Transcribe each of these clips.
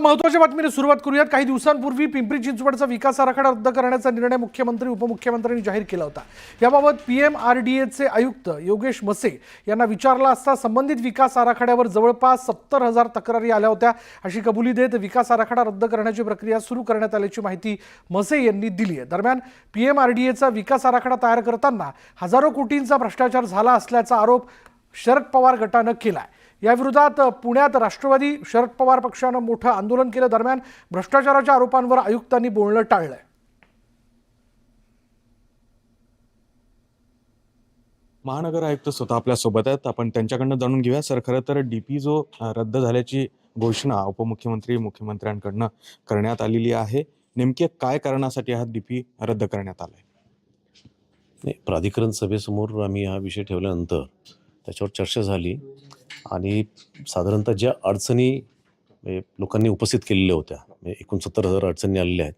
महत्त्वाच्या बातमीने सुरुवात करूयात. काही दिवसांपूर्वी पिंपरी चिंचवडचा विकास आराखडा रद्द करण्याचा निर्णय मुख्यमंत्री उपमुख्यमंत्र्यांनी जाहीर केला होता. याबाबत पीएम आर डी एचे आयुक्त योगेश मसे यांना विचारला असता संबंधित विकास आराखड्यावर जवळपास सत्तर हजार तक्रारी आल्या होत्या. अशी कबुली देत विकास आराखडा रद्द करण्याची प्रक्रिया सुरू करण्यात आल्याची माहिती मसे यांनी दिली आहे. दरम्यान पीएम आर डी एचा विकास आराखडा तयार करताना हजारो कोटींचा भ्रष्टाचार झाला असल्याचा आरोप शरद पवार गटानं केला आहे याविरोधात पुण्यात राष्ट्रवादी शरद पवार पक्षानं मोठं आंदोलन केलं दरम्यान भ्रष्टाचाराच्या आरोपांवर आयुक्तांनी बोलणं टाळलंय. महानगर आयुक्त स्वतः आपल्यासोबत आहेत. आपण त्यांच्याकडनं जाणून घेऊया. सर खरं तर डीपी जो रद्द झाल्याची घोषणा उपमुख्यमंत्री मुख्यमंत्र्यांकडनं करण्यात आलेली आहे. नेमके काय कारणासाठी हा डीपी रद्द करण्यात आलाय? नाही प्राधिकरण सभेसमोर आम्ही हा विषय ठेवल्यानंतर त्याच्यावर चर्चा झाली. आणि साधारणतः ज्या अडचणी म्हणजे लोकांनी उपस्थित केलेल्या होत्या म्हणजे एकूणसत्तर हजार अडचणी आलेल्या आहेत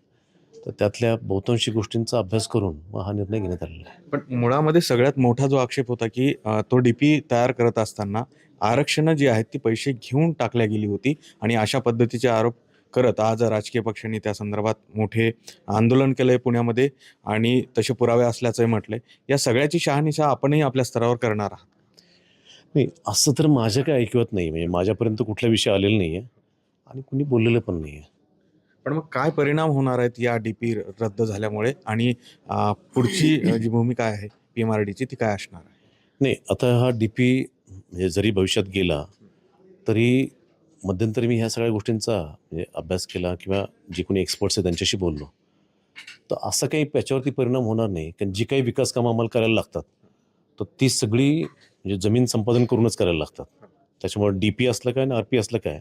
तर त्यातल्या बहुतांशी गोष्टींचा अभ्यास करून मग हा निर्णय घेण्यात आलेला आहे. पण मुळामध्ये सगळ्यात मोठा जो आक्षेप होता की अ, तो डीपी तयार करत असताना आरक्षणं जी आहेत ती पैसे घेऊन टाकल्या गेली होती आणि अशा पद्धतीचे आरोप करत आज राजकीय पक्षांनी त्या संदर्भात मोठे आंदोलन केलंय पुण्यामध्ये आणि तसे पुरावे असल्याचंही म्हटलंय. या सगळ्याची शहानिशा आपणही आपल्या स्तरावर करणार आहात. नाही असं तर माझ्या काय ऐकवत नाही म्हणजे माझ्यापर्यंत कुठला विषय आलेला नाही आहे आणि कुणी बोललेलं पण नाही आहे पण मग काय परिणाम होणार आहेत या डीपी रद्द झाल्यामुळे? आणि अ, पुढची जी भूमिका आहे पी एम आर डीची ती काय असणार आहे? नाही आता हा डी पी म्हणजे जरी भविष्यात गेला तरी मध्यंतरी मी ह्या सगळ्या गोष्टींचा म्हणजे अभ्यास केला किंवा जे कोणी एक्सपर्ट्स आहेत त्यांच्याशी बोललो. तर असं काही त्याच्यावरती परिणाम होणार नाही कारण जी काही विकास कामं आम्हाला करायला लागतात तर ती सगळी म्हणजे जमीन संपादन करूनच करायला लागतात. त्याच्यामुळे डी पी असलं काय आणि आर पी असलं काय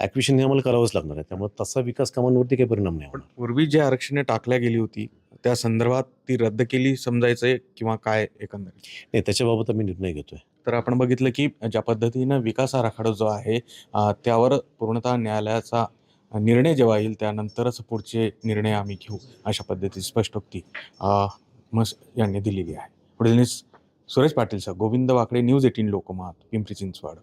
ॲक्विशन हे आम्हाला करावंच लागणार आहे. त्यामुळे तसा विकास कामांवरती काही परिणाम नाही पण होणार पूर्वी जे आरक्षणे टाकल्या गेली होती त्या संदर्भात ती रद्द केली समजायचंय किंवा काय एकंदरीत? नाही त्याच्याबाबत आम्ही निर्णय घेतोय. तर आपण बघितलं की ज्या पद्धतीनं विकास आराखडा जो आहे अ, त्यावर पूर्णतः न्यायालयाचा निर्णय जेव्हा येईल त्यानंतरच पुढचे निर्णय आम्ही घेऊ अशा पद्धतीची स्पष्टोक्ती अ, मस यांनी दिलेली आहे. पुढील Suresh Patil sir Govind Wakde news eighteen Lokmat Pimpri Chinchwad.